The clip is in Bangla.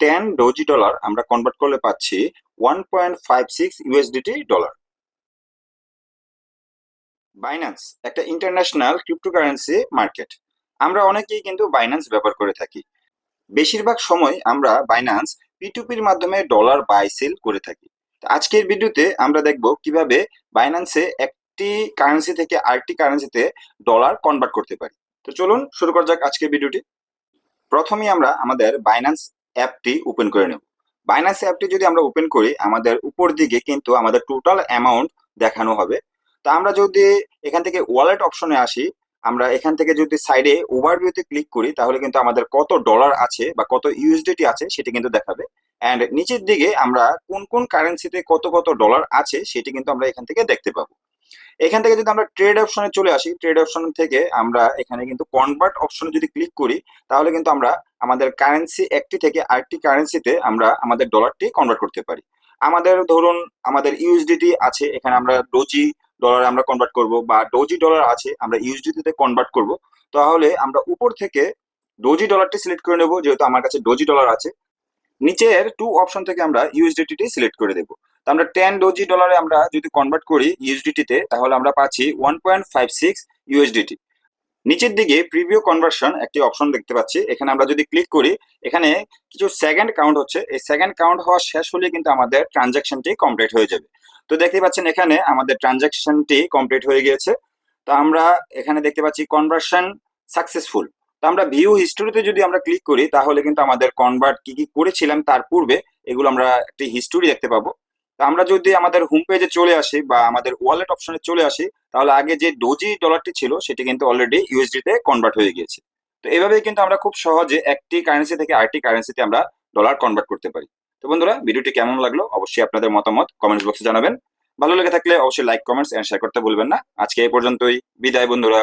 টেন ডোজি ডলার আমরা কনভার্ট করলে পাচ্ছি one point five six USDT dollar Binance একটা ইন্টারন্যাশনাল ক্রিপ্টোকারেন্সি মার্কেট আমরা অনেকেই কিন্তু বাইন্যান্স ব্যবহার করে থাকি। বেশিরভাগ সময় আমরা বাইন্যান্স পিটুপির মাধ্যমে ডলার বাই সেল করে থাকি। আজকের ভিডিওতে আমরা দেখব কীভাবে বাইন্যান্সে একটি কারেন্সি থেকে আরেকটি কারেন্সিতে ডলার কনভার্ট করতে পারি। তো চলুন শুরু করা যাক আজকের ভিডিওটি। প্রথমেই আমরা আমাদের বাইন্যান্স অ্যাপটি ওপেন করে নেব। বাইন্যান্স অ্যাপটি যদি আমরা ওপেন করি, আমাদের উপর দিকে কিন্তু আমাদের টোটাল অ্যামাউন্ট দেখানো হবে। তা আমরা যদি এখান থেকে ওয়ালেট অপশনে আসি, আমরা এখান থেকে যদি সাইডে ওভারভিউতে ক্লিক করি, তাহলে কিন্তু আমাদের কত ডলার আছে বা কত ইউএসডিটি আছে সেটি কিন্তু দেখাবে। অ্যান্ড নিচের দিকে আমরা কোন কোন কারেন্সিতে কত কত ডলার আছে সেটি কিন্তু আমরা এখান থেকে দেখতে পাবো। এখান থেকে যদি আমরা ট্রেড অপশনে চলে আসি ট্রেড অপশন থেকে আমরা এখানে কিন্তু কনভার্ট অপশনে যদি ক্লিক করি, তাহলে কিন্তু আমরা আমাদের কারেন্সি একটি থেকে আরেকটি কারেন্সিতে আমরা আমাদের ডলারটি কনভার্ট করতে পারি। আমাদের ধরুন, আমাদের ইউএসডিটি আছে, এখানে আমরা ডোজি ডলার আমরা কনভার্ট করব বা ডোজি ডলার আছে, আমরা ইউএসডিতে কনভার্ট করব। তাহলে আমরা উপর থেকে ডোজি ডলারটি সিলেক্ট করে নেব, যেহেতু আমার কাছে ডোজি ডলার আছে। নিচের টু অপশন থেকে আমরা ইউএসডিটি সিলেক্ট করে দেব। তো আমরা টেন ডোজি ডলারে আমরা যদি কনভার্ট করি ইউএসডিটিতে তাহলে আমরা পাচ্ছি one point five six USDT নিচের দিকে প্রিভিউ কনভার্সন একটি অপশন দেখতে পাচ্ছি। এখানে আমরা যদি ক্লিক করি, এখানে কিছু সেকেন্ড কাউন্ট হচ্ছে। এই সেকেন্ড কাউন্ট হওয়া শেষ হলে কিন্তু আমাদের ট্রানজাকশনটি কমপ্লিট হয়ে যাবে। তো দেখতে পাচ্ছেন এখানে আমাদের ট্রানজাকশনটি কমপ্লিট হয়ে গিয়েছে। তো আমরা এখানে দেখতে পাচ্ছি কনভার্সন সাকসেসফুল তো আমরা ভিউ হিস্টোরিতে যদি আমরা ক্লিক করি, তাহলে কিন্তু আমাদের কনভার্ট কি কি করেছিলাম তার পূর্বে এগুলো আমরা একটি হিস্টোরি দেখতে পাবো। আমরা যদি আমাদের হোম পেজে চলে আসি বা আমাদের ওয়ালেট অপশনে চলে আসি, তাহলে আগে যে ডোজি ডলারটি ছিল, সেটি কিন্তু অলরেডি ইউএসডিতে কনভার্ট হয়ে গিয়েছে। তো এভাবেই কিন্তু আমরা খুব সহজে একটি কারেন্সি থেকে আরেকটি কারেন্সিতে আমরা ডলার কনভার্ট করতে পারি। তো বন্ধুরা, ভিডিওটি কেমন লাগল অবশ্যই আপনাদের মতামত কমেন্টস বক্সে জানাবেন। ভালো লেগে থাকলে অবশ্যই লাইক কমেন্টস এন্ড শেয়ার করতে ভুলবেন না। আজকে এই পর্যন্তই। বিদায় বন্ধুরা।